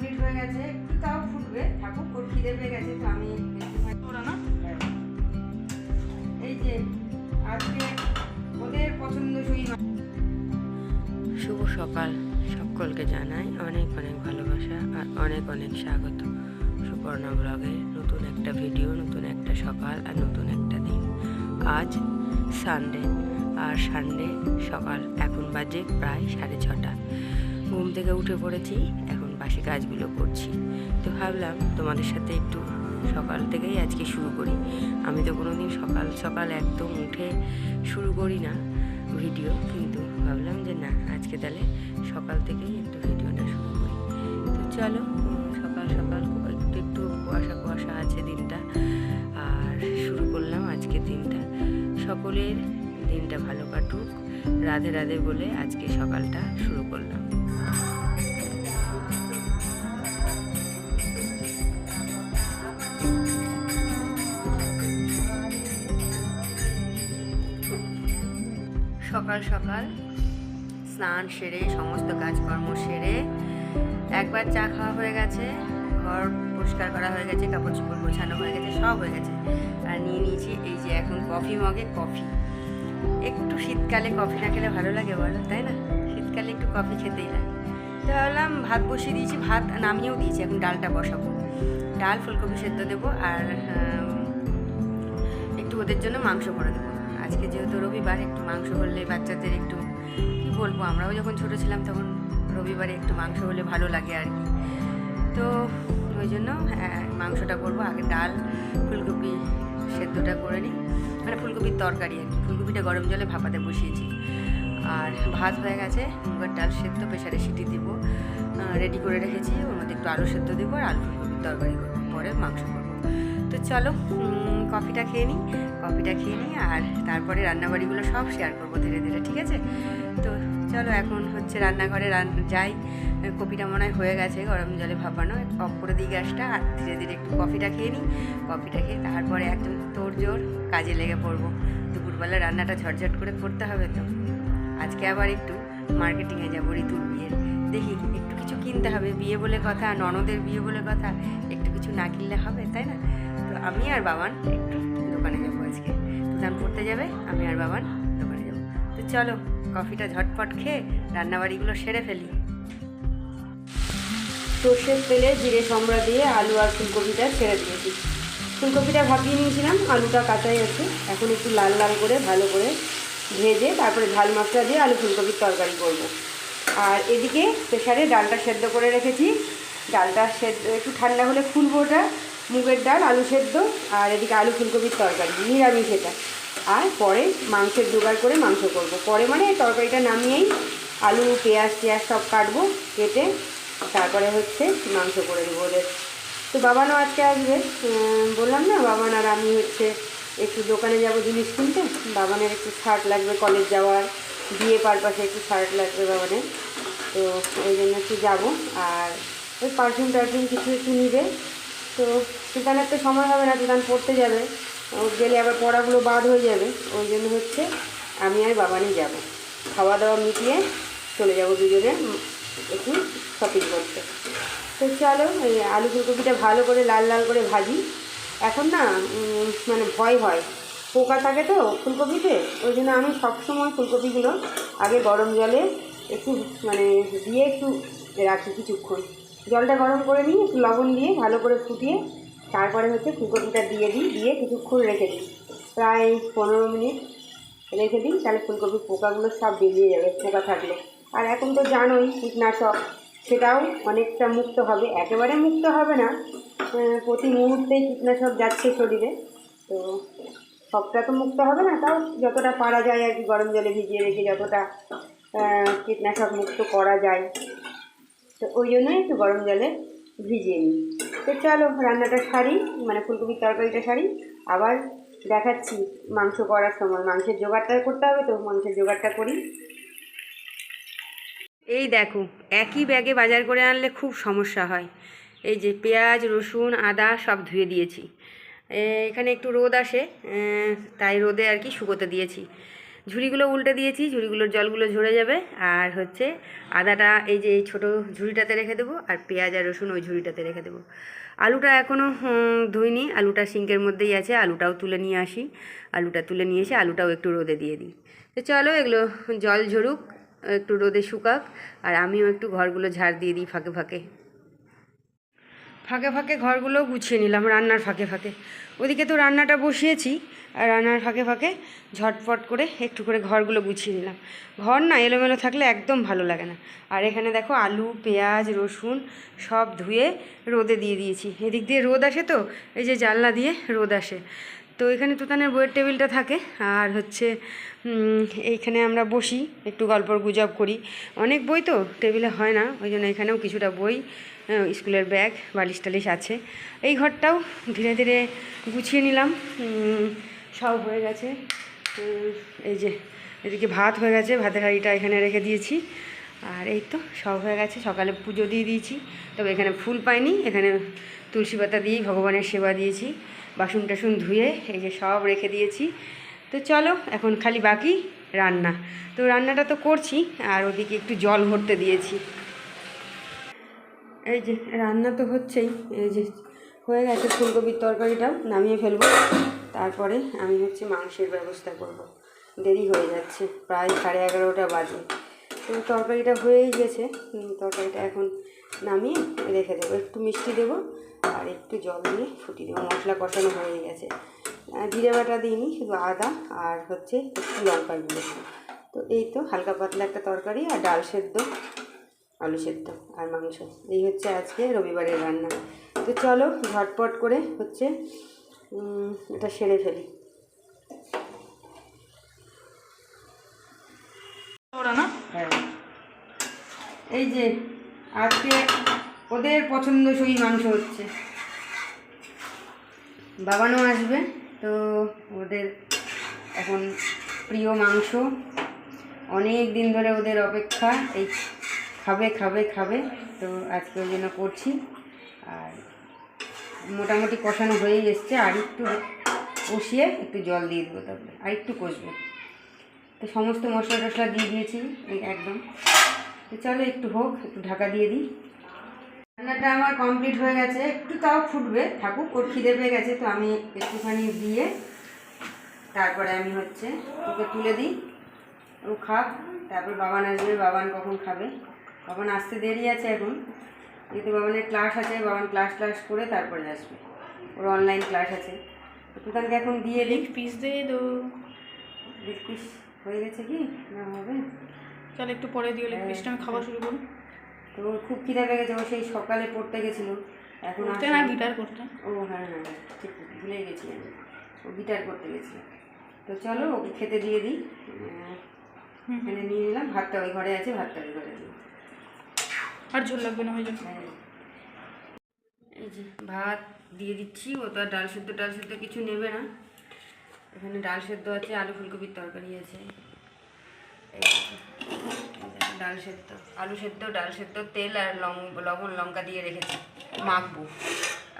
Complete হয়ে গেছে। একটু তাও ফুটবে। ঠাকুর ওর খিদে পেয়ে গেছে তো আমি না? এই যে আজকে ওদের পছন্দসই শুভ সকাল সকলকে জানাই। অনেক অনেক ভালোবাসা আর অনেক অনেক স্বাগত। সুপর্ণা ব্লগে নতুন একটা ভিডিও নতুন একটা সকাল আর নতুন একটা দিন। আজ সানডে আর সানডে সকাল এখন বাজে প্রায় সাড়ে ছটা। ঘুম থেকে উঠে পড়েছি এখন বাসি কাজগুলো করছি। তো ভাবলাম তোমাদের সাথে একটু সকাল থেকেই আজকে শুরু করি। আমি তো কোনো দিন সকাল সকাল একদম উঠে শুরু করি না ভিডিও, কিন্তু ভাবলাম যে না, আজকে তাহলে সকাল থেকেই একটু ভিডিওটা শুরু করি। তো চলো, সকাল সকাল একটু একটু কুয়াশা কুয়াশা আছে দিনটা, আর শুরু করলাম আজকে দিনটা। সকলের দিনটা ভালো কাটুক, রাধে রাধে বলে আজকে সকালটা শুরু করলাম। সকাল সকাল, স্নান সেরে, সমস্ত কাজকর্ম সেরে, একবার চা খাওয়া হয়ে গেছে, ঘর পরিষ্কার করা হয়ে গেছে কাপড় চোপড় গোছানো হয়ে গেছে, সব হয়ে গেছে। আর নিয়ে নিয়েছি এই যে এখন কফি মগে কফি। একটু শীতকালে কফি না খেলে ভালো লাগে বলো, তাই না? শীতকালে একটু কফি খেতেই লাগে। তো ভাবলাম ভাত বসিয়ে দিয়েছি, ভাত নামিয়েও দিয়েছি, এখন ডালটা বসাবো। ডাল ফুলকপি সেদ্ধ দেবো আর একটু ওদের জন্য মাংস করে দেবো। আজকে যেহেতু রবিবার একটু মাংস হলে বাচ্চাদের একটু কি বলব আমরাও যখন ছোটো ছিলাম তখন রবিবারে একটু মাংস হলে ভালো লাগে আর কি। তো ওই জন্য হ্যাঁ, মাংসটা করব। আগে ডাল ফুলকপি সেদ্ধটা করে নিই। মানে ফুলকপির তরকারি আর কি। ফুলকপিটা গরম জলে ভাপাতে বসিয়েছি। আর ভাত হয়ে গেছে মুগের ডাল সেদ্ধ প্রেশারে সিটি দিব। রেডি করে রেখেছি। ওর মধ্যে একটু আলু সেদ্ধ দেবো আর আলু ফুলকপির তরকারি করব। পরে মাংস করব। চলো কফিটা খেয়ে নিই, কফিটা খেয়ে নিই আর তারপরে রান্নাবাড়িগুলো সব শেয়ার করব ধীরে ধীরে, ঠিক আছে? তো চলো এখন হচ্ছে রান্নাঘরে রান, যাই। কপিটা মনে হয় হয়ে গেছে, গরম জলে ভাপানো, অফ করে দিই গ্যাসটা আর ধীরে ধীরে একটু কফিটা খেয়ে নিই। কফিটা খেয়ে তারপরে একদম তোর জোর কাজে লেগে পড়ব। দুপুরবেলা রান্নাটা ঝটঝট করে করতে হবে তো। আজকে আবার একটু মার্কেটিংয়ে যাব ঋতুর বিয়ের। দেখি একটু কিছু কিনতে হবে, বিয়ে বলে কথা, ননদের বিয়ে বলে কথা কিছু না কিনলে হবে, তাই না? তো আমি আর বাবান একটু দোকানে যাব আজকে। দোকান পড়তে যাবে, আমি আর বাবান দোকানে যাব। তো চলো, কফিটা ঝটপট খেয়ে রান্নাবাড়িগুলো সেরে ফেলি। সর্ষের তেলে জিরে সম্বরা দিয়ে আলু আর ফুলকপিটা ছেড়ে দিয়েছি। ফুলকপিটা ভাপিয়ে নিয়েছিলাম, আলুটা কাঁচাই আছে। এখন একটু লাল লাল করে, ভালো করে ভেজে তারপরে ঝাল মশলা দিয়ে আলু ফুলকপির তরকারি করব। আর এদিকে প্রেশারে ডালটা সেদ্ধ করে রেখেছি। ডালটা সেদ্ধ, একটু ঠান্ডা হলে ফুলবো ওটা, মুগের ডাল, আলু সেদ্ধ, আর এদিকে আলু ফুলকপির তরকারি, নিরামিষ এটা। আর পরে মাংসের জোগাড় করে মাংস করব। পরে মানে তরকারিটা নামিয়েই আলু, পেঁয়াজ, টেয়াজ সব কাটবো, কেটে তারপরে হচ্ছে মাংস করে দেবো ওদের। তো বাবানও আজকে আসবে। বললাম না, বাবান আর আমি হচ্ছে একটু দোকানে যাব জিনিস কিনতে। বাবানের একটু শার্ট লাগবে কলেজ যাওয়ার, বিয়ে পারপাসে একটু শার্ট লাগবে বাবানের। তো ওই জন্য একটু যাব। আর ওই পারফিউম টারফিউম কিছু একটু নিবে। তো তুতানের তো সময় হবে না তুতান পড়তে যাবে। ও গেলে আবার পড়াগুলো বাদ হয়ে যাবে। ওই জন্য হচ্ছে আমি আর বাবানই যাব। খাওয়া দাওয়া মিটিয়ে চলে যাব দুজনে একটু শপিং করতে। তো চলো, এই আলু ফুলকপিটা ভালো করে লাল লাল করে ভাজি। এখন না মানে ভয় হয়। পোকা থাকে তো ফুলকপিতে, ওই জন্য আমি সবসময় ফুলকপিগুলো আগে গরম জলে একটু মানে দিয়ে একটু রাখি কিছুক্ষণ। জলটা গরম করে নিই একটু লবণ দিয়ে ভালো করে ফুটিয়ে তারপরে হচ্ছে ফুলকপিটা দিয়ে দিই, দিয়ে কিছুক্ষণ রেখে দিই। প্রায় পনেরো মিনিট রেখে দিই, তাহলে ফুলকপির পোকাগুলো সব বেরিয়ে যাবে, পোকা থাকলে। আর এখন তো জানোই কীটনাশক, সেটাও অনেকটা মুক্ত হবে। একেবারে মুক্ত হবে না প্রতি মুহূর্তেই কীটনাশক যাচ্ছে শরীরে। তো সবটা তো মুক্ত হবে না, তাও যতটা পারা যায় আর কি, গরম জলে ভিজিয়ে রেখে যতটা কীটনাশক মুক্ত করা যায়। তো ওই জন্যই একটু গরম জলে ভিজিয়ে নিই। তো চলো, রান্নাটা সারি মানে ফুলকপির তরকারিটা সারি। আবার দেখাচ্ছি মাংস করার সময়। মাংসের জোগাড়টা করতে হবে তো, মাংসের জোগাড়টা করি। এই দেখো, একই ব্যাগে বাজার করে আনলে খুব সমস্যা হয়। এই যে পেঁয়াজ, রসুন, আদা সব ধুয়ে দিয়েছি। এখানে একটু রোদ আসে তাই রোদে আর কি শুকোতে দিয়েছি। ঝুড়িগুলো উল্টে দিয়েছি, ঝুড়িগুলোর জলগুলো ঝরে যাবে। আর হচ্ছে আদাটা, এই যে এই ছোটো ঝুড়িটাতে রেখে দেবো, আর পেঁয়াজ আর রসুন ওই ঝুড়িটাতে রেখে দেবো। আলুটা এখনও ধুইনি, আলুটা সিঙ্কের মধ্যেই আছে, আলুটাও তুলে নিয়ে আসি। আলুটা তুলে নিয়ে এসে আলুটাও একটু রোদে দিয়ে দিই। তো চলো এগুলো জল ঝরুক, একটু রোদে শুকাক, আর আমিও একটু ঘরগুলো ঝাড় দিয়ে দিই ফাঁকে ফাঁকে। ফাঁকে ফাঁকে ঘরগুলোও গুছিয়ে নিলাম রান্নার ফাঁকে ফাঁকে। ওদিকে তো রান্নাটা বসিয়েছি, আর রান্নার ফাঁকে ফাঁকে ঝটপট করে একটু করে ঘরগুলো গুছিয়ে নিলাম। ঘর না এলোমেলো থাকলে একদম ভালো লাগে না। আর এখানে দেখো আলু, পেঁয়াজ, রসুন সব ধুয়ে রোদে দিয়ে দিয়েছি। এদিক দিয়ে রোদ আসে তো, এই যে জানলা দিয়ে রোদ আসে। তো এখানে তুতানের বইয়ের টেবিলটা থাকে, আর হচ্ছে এইখানে আমরা বসি, একটু গল্প গুজব করি। অনেক বই তো, টেবিলে হয় না, ওই জন্য এখানেও কিছুটা বই স্কুলের ব্যাগ বালিশ টালিশ আছে। এই ঘরটাও ধীরে ধীরে গুছিয়ে নিলাম সব হয়ে গেছে। এই যে, এদিকে ভাত হয়ে গেছে, ভাতের হাঁড়িটা এখানে রেখে দিয়েছি। আর এই তো, সব হয়ে গেছে, সকালে পুজো দিয়ে দিয়েছি। তবে এখানে ফুল পাইনি, এখানে তুলসী পাতা দিয়েই ভগবানের সেবা দিয়েছি। বাসন টাসন ধুয়ে এই যে সব রেখে দিয়েছি। তো চলো, এখন খালি বাকি রান্না। তো রান্নাটা তো করছি, আর ওদিকে একটু জল ভরতে দিয়েছি। এই যে রান্না তো হচ্ছেই, এই যে হয়ে গেছে ফুলকপির তরকারিটাও, নামিয়ে ফেলব। তারপরে আমি হচ্ছে মাংসের ব্যবস্থা করব। দেরি হয়ে যাচ্ছে, প্রায় সাড়ে এগারোটা বাজে। তো তরকারিটা হয়েই গেছে। তরকারিটা এখন নামিয়ে রেখে দেবো। একটু মিষ্টি দেবো আর একটু জল দিয়ে ফুটিয়ে দেবো। মশলা কষানো হয়ে গেছে। জিরে বাটা দিইনি, শুধু আদা আর হচ্ছে একটু লঙ্কার গুঁড়ো। তো এই তো হালকা পাতলা একটা তরকারি আর ডাল সেদ্ধ, আলু সেদ্ধ আর মাংস। এই হচ্ছে আজকে রবিবারের রান্না। তো চলো ঝটপট করে হচ্ছে এটা সেরে ফেলি। না হ্যাঁ। এই যে, আজকে ওদের পছন্দসই মাংস হচ্ছে। বাবানও আসবে, তো ওদের এখন প্রিয় মাংস। অনেক দিন ধরে ওদের অপেক্ষা, এই খাবে খাবে খাবে, তো আজকে ওই জন্য করছি। আর মোটামুটি কষানো হয়েই এসছে, আর একটু কষিয়ে একটু জল দিয়ে দেবো তারপরে। আর একটু কষবো। তো সমস্ত মশলা টশলা দিয়ে দিয়েছি একদম। তো চলো একটু হোক একটু ঢাকা দিয়ে দিই। রান্নাটা আমার কমপ্লিট হয়ে গেছে একটু তাও ফুটবে থাকুক ওর খিদে পেয়ে গেছে তো আমি একটুখানি দিয়ে তারপরে আমি হচ্ছে ওকে তুলে দিই। ও খাক তারপর বাবান আসবে বাবান কখন খাবে? বাবান আসতে দেরি আছে এখন যেহেতু বাবানের ক্লাস আছে বাবান ক্লাস ক্লাস করে তারপরে আসবে। ওর অনলাইন ক্লাস আছে। তো তুতানকে এখন দিয়ে দিই। পিস দিয়ে দো লেগ পিস হয়ে গেছে কি? না হবে? চল একটু পরে দিও লেগ পিসটা আমি খাওয়া শুরু করুন তো ওর খুব খিদে পেয়ে গেছে ও সেই সকালে পড়তে গেছিল। এখন করতে আসে- না গিটার করতে? ও হ্যাঁ হ্যাঁ ঠিক ভুলে গেছি আমি। ও গিটার করতে গেছিল। তো চলো ওকে খেতে দিয়ে দিই। এখানে নিয়ে নিলাম ভাতটা ওই ঘরে আছে ভাতটা ওই ঘরে দিই। আর ঝোল লাগবে না হয়ে যাবে। হ্যাঁ। এই যে ভাত দিয়ে দিচ্ছি ও তো আর ডাল সেদ্ধ ডাল সেদ্ধ কিছু নেবে না। এখানে ডাল সেদ্ধ আছে, আলু ফুলকপির তরকারি আছে। ডাল সেদ্ধ, আলু সেদ্ধ, ডাল সেদ্ধ, তেল আর লং, লবণ, লঙ্কা দিয়ে রেখেছি, মাখবো।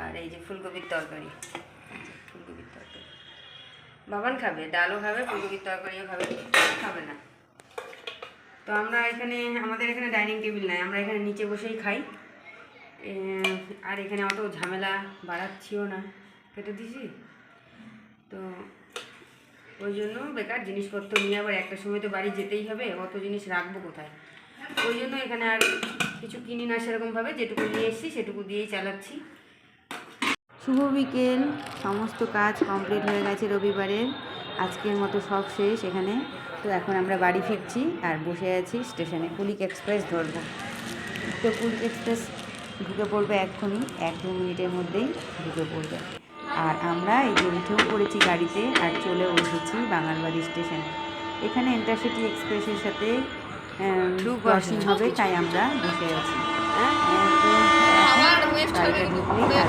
আর এই যে ফুলকপির তরকারি ফুলকপির তরকারি। বাবান খাবে, ডালও খাবে, ফুলকপির তরকারিও খাবে খাবে না। তো আমরা এখানে, আমাদের এখানে ডাইনিং টেবিল নাই, আমরা এখানে নিচে বসেই খাই। আর এখানে অত ঝামেলা বাড়াচ্ছিও না। কেটে দিছি তো ওই জন্য বেকার জিনিসপত্র নিয়ে আবার একটা সময় তো বাড়ি যেতেই হবে, অত জিনিস রাখব কোথায়? ওই জন্য এখানে আর কিছু কিনি না সেরকমভাবে যেটুকু নিয়ে এসেছি সেটুকু দিয়েই চালাচ্ছি। শুভ বিকেল, সমস্ত কাজ কমপ্লিট হয়ে গেছে রবিবারের আজকের মতো সব শেষ এখানে। তো এখন আমরা বাড়ি ফিরছি আর বসে আছি স্টেশনে কুলিক এক্সপ্রেস ধরবো। তো কুলিক এক্সপ্রেস ঢুকে পড়বে এক্ষুনি, এক দু মিনিটের মধ্যেই ঢুকে পড়বে। আর আমরা এই যে উঠেও পড়েছি গাড়িতে আর চলেও এসেছি বাঙালবাড়ি স্টেশনে। এখানে ইন্টারসিটি এক্সপ্রেসের সাথে ক্রসিং হবে তাই আমরা বসে আছি। আমাদের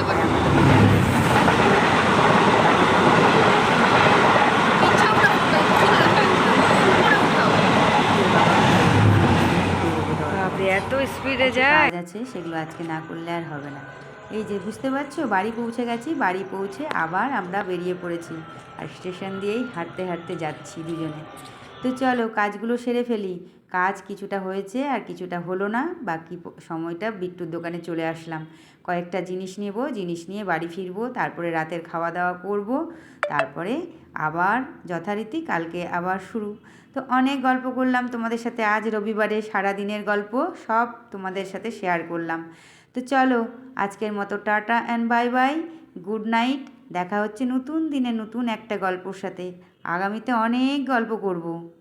বাপরে এত স্পিডে যায়। আছে সেগুলো আজকে না করলে আর হবে না। এই যে বুঝতে পারছ? বাড়ি পৌঁছে গেছি, বাড়ি পৌঁছে আবার আমরা বেরিয়ে পড়েছি আর স্টেশন দিয়েই হাঁটতে হাঁটতে যাচ্ছি দুজনে। তো চলো, কাজগুলো সেরে ফেলি। কাজ কিছুটা হয়েছে আর কিছুটা হলো না, বাকি সময়টা বিট্টুর দোকানে চলে আসলাম। কয়েকটা জিনিস নেব, জিনিস নিয়ে বাড়ি ফিরবো, তারপরে রাতের খাওয়া দাওয়া করব, তারপরে আবার যথারীতি কালকে আবার শুরু। তো অনেক গল্প করলাম তোমাদের সাথে, আজ রবিবারে সারা দিনের গল্প, সব তোমাদের সাথে শেয়ার করলাম। তো চলো, আজকের মতো tata and bye bye good night দেখা হচ্ছে নতুন দিনে নতুন একটা গল্পর সাথে। আগামীতে অনেক গল্প করব।